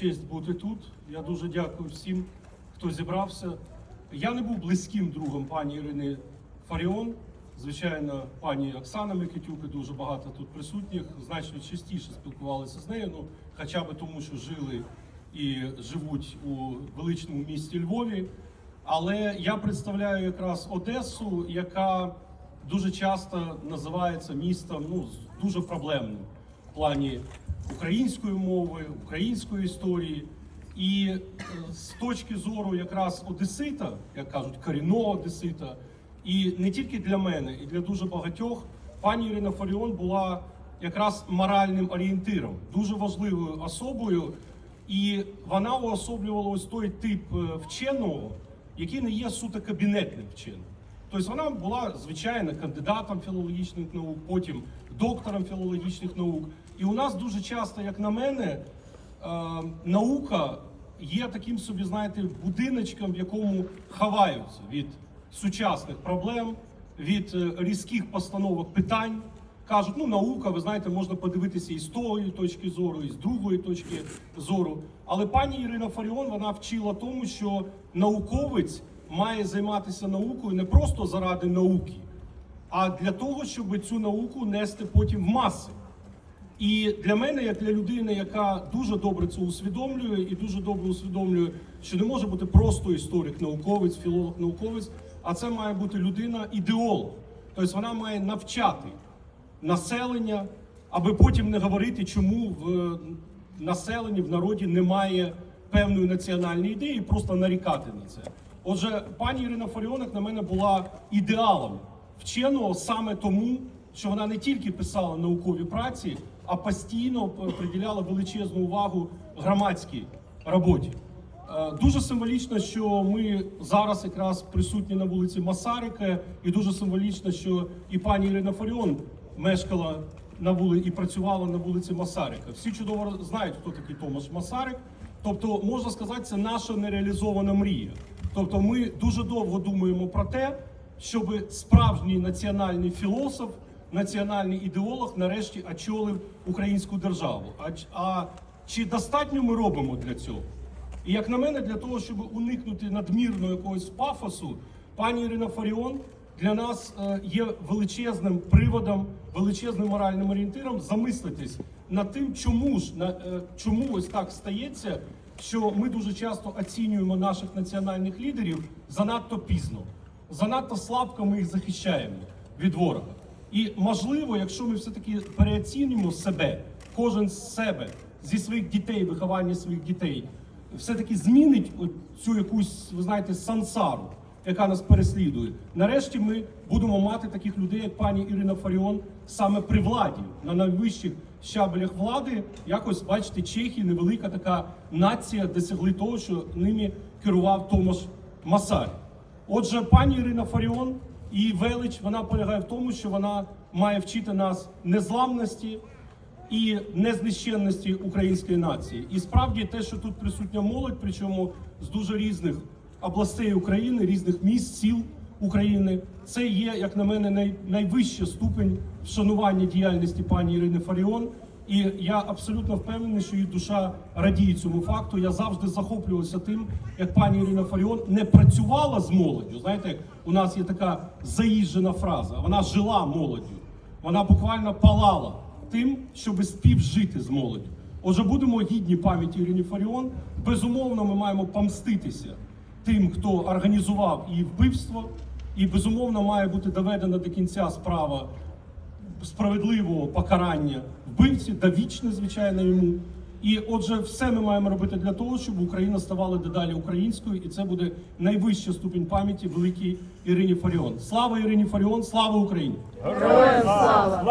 Честь бути тут. Я дуже дякую всім, хто зібрався. Я не був близьким другом пані Ірини Фаріон. Звичайно, пані Оксана Микитюк і дуже багато тут присутніх. Значно частіше спілкувалися з нею, ну хоча б тому, що жили і живуть у величному місті Львові. Але я представляю якраз Одесу, яка дуже часто називається містом ну, дуже проблемним в плані української мови, української історії. І е, з точки зору якраз Одесита, як кажуть, корінного Одесита, і не тільки для мене, і для дуже багатьох, пані Ірина Фаріон була якраз моральним орієнтиром, дуже важливою особою. І вона уособлювала ось той тип е, вченого, який не є суто кабінетним вченим. Тобто вона була звичайно кандидатом філологічних наук, потім доктором філологічних наук. І у нас дуже часто, як на мене, е, наука є таким собі, знаєте, будиночком, в якому ховаються від сучасних проблем, від е, різких постановок питань. Кажуть, ну наука, ви знаєте, можна подивитися і з тої точки зору, і з другої точки зору. Але пані Ірина Фаріон вона вчила тому, що науковець має займатися наукою не просто заради науки, а для того, щоб цю науку нести потім в маси. І для мене, як для людини, яка дуже добре це усвідомлює і дуже добре усвідомлює, що не може бути просто історик, науковець, філолог, науковець, а це має бути людина ідеолог. Тобто вона має навчати населення, аби потім не говорити, чому в населенні, в народі немає певної національної ідеї, просто нарікати на це. Отже, пані Ірина Фаріонек на мене, була ідеалом вченого саме тому, що вона не тільки писала наукові праці, а постійно приділяла величезну увагу громадській роботі. Е, Дуже символічно, що ми зараз якраз присутні на вулиці Масарика, і дуже символічно, що і пані Ірина Фаріон мешкала на вулиці і працювала на вулиці Масарика. Всі чудово знають, хто такий Томаш Масарик. Тобто, можна сказати, це наша нереалізована мрія. Тобто, ми дуже довго думаємо про те, щоб справжній національний філософ, національний ідеолог нарешті очолив українську державу. А, а чи достатньо ми робимо для цього? І як на мене, для того, щоб уникнути надмірного якогось пафосу, пані Ірина Фаріон для нас е, є величезним приводом, величезним моральним орієнтиром замислитись над тим, чому ж на е, чому ось так стається, що ми дуже часто оцінюємо наших національних лідерів занадто пізно, занадто слабко ми їх захищаємо від ворога. І можливо, якщо ми все-таки переоцінюємо себе, кожен з себе зі своїх дітей, виховання своїх дітей, все-таки змінить цю якусь, ви знаєте, сансару, яка нас переслідує. Нарешті ми будемо мати таких людей, як пані Ірина Фаріон, саме при владі на найвищих щабелях влади. Якось бачите, Чехії, невелика така нація, досягли того, що ними керував Томаш Масарі. Отже, пані Ірина Фаріон і велич вона полягає в тому, що вона має вчити нас незламності і незнищенності української нації. І справді те, що тут присутня молодь, причому з дуже різних областей України, різних міст, сіл України, це є, як на мене, най, найвища ступень вшанування діяльності пані Ірини Фаріон. І я абсолютно впевнений, що її душа радіє цьому факту. Я завжди захоплювався тим, як пані Ірина Фаріон не працювала з молоддю. Знаєте, як у нас є така заїжджена фраза. Вона жила молоддю. Вона буквально палала тим, щоб співжити з молоддю. Отже, будемо гідні пам'яті Ірині Фаріон. Безумовно, ми маємо помститися тим, хто організував її вбивство, і безумовно має бути доведена до кінця справа справедливого покарання вбивці, довічне, звичайно, йому. І отже, все ми маємо робити для того, щоб Україна ставала дедалі українською, і це буде найвища ступінь пам'яті великій Ірині Фаріон. Слава Ірині Фаріон, слава Україні! Героям! Слава!